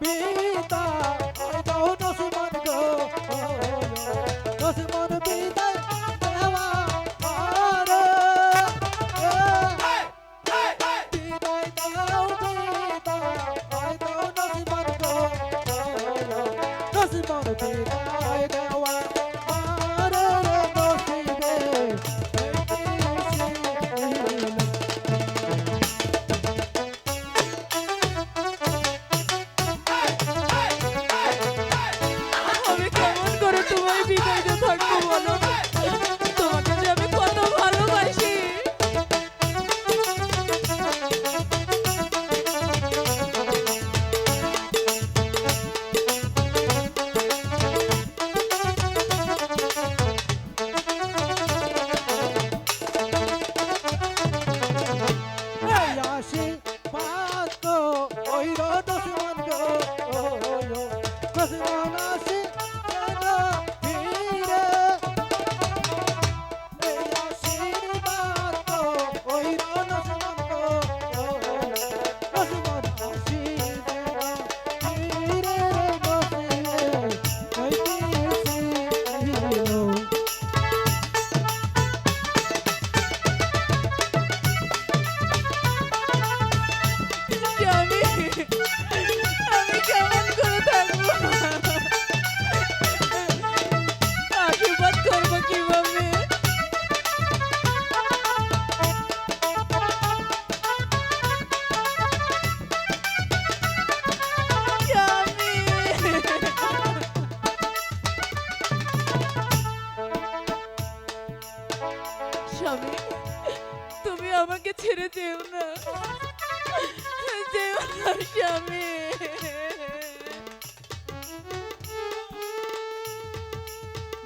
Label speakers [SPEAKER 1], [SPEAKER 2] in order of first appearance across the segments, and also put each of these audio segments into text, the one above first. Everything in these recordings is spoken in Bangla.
[SPEAKER 1] বিদায় দাও নসিমান গো নসিমান বিদায় দেওয়া আরে বিদায় দাও বিদায় দাও নসিমান গো নসিমান বিদায় Oh, it
[SPEAKER 2] আমাকে ছেড়ে যেও না যেও না স্বামী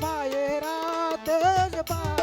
[SPEAKER 1] মায়েরা তেজ পা